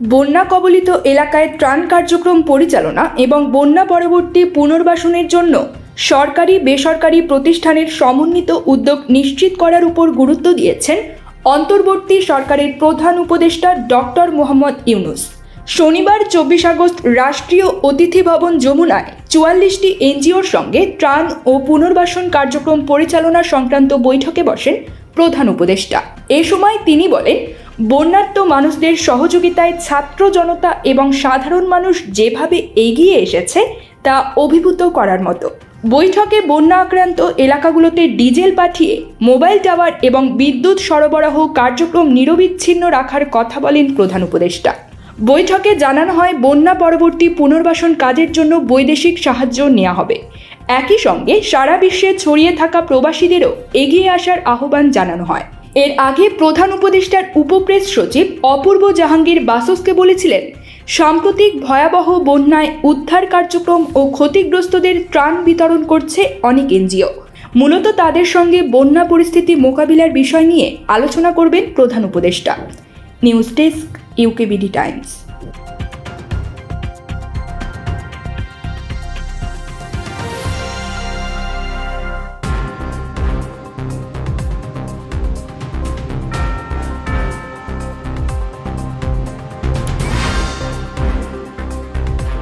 বন্যা কবলিত এলাকায় ত্রাণ কার্যক্রম পরিচালনা এবং বন্যা পরবর্তী পুনর্বাসনের জন্য সরকারি বেসরকারি প্রতিষ্ঠানের সমন্বিত উদ্যোগ নিশ্চিত করার উপর গুরুত্ব দিয়েছেন অন্তর্বর্তী সরকারের প্রধান উপদেষ্টা ডক্টর মোহাম্মদ ইউনুস। শনিবার চব্বিশ আগস্ট রাষ্ট্রীয় অতিথি ভবন যমুনায় চুয়াল্লিশটি এনজিওর সঙ্গে ত্রাণ ও পুনর্বাসন কার্যক্রম পরিচালনা সংক্রান্ত বৈঠকে বসেন প্রধান উপদেষ্টা। এ সময় তিনি বলেন বন্যার্ত মানুষদের সহযোগিতায় ছাত্র জনতা এবং সাধারণ মানুষ যেভাবে এগিয়ে এসেছে, তা অভিভূত করার মতো। বৈঠকে বন্যা আক্রান্ত এলাকাগুলোতে ডিজেল পাঠিয়ে, মোবাইল টাওয়ার এবং বিদ্যুৎ সরবরাহ কার্যক্রম নিরবিচ্ছিন্ন রাখার কথা বলেন প্রধান উপদেষ্টা। বৈঠকে জানানো হয়, বন্যা পরবর্তী পুনর্বাসন কাজের জন্য বৈদেশিক সাহায্য নেওয়া হবে। একই সঙ্গে সারা বিশ্বে ছড়িয়ে থাকা প্রবাসীদেরও এগিয়ে আসার আহ্বান জানানো হয়। এর আগে প্রধান উপদেষ্টার উপপ্রেস সচিব অপূর্ব জাহাঙ্গীর বাসসকে বলেছিলেন, সাম্প্রতিক ভয়াবহ বন্যায় উদ্ধার কার্যক্রম ও ক্ষতিগ্রস্তদের ত্রাণ বিতরণ করছে অনেক এনজিও। মূলত তাদের সঙ্গে বন্যা পরিস্থিতি মোকাবিলার বিষয় নিয়ে আলোচনা করবেন প্রধান উপদেষ্টা। News desk, UKBD times.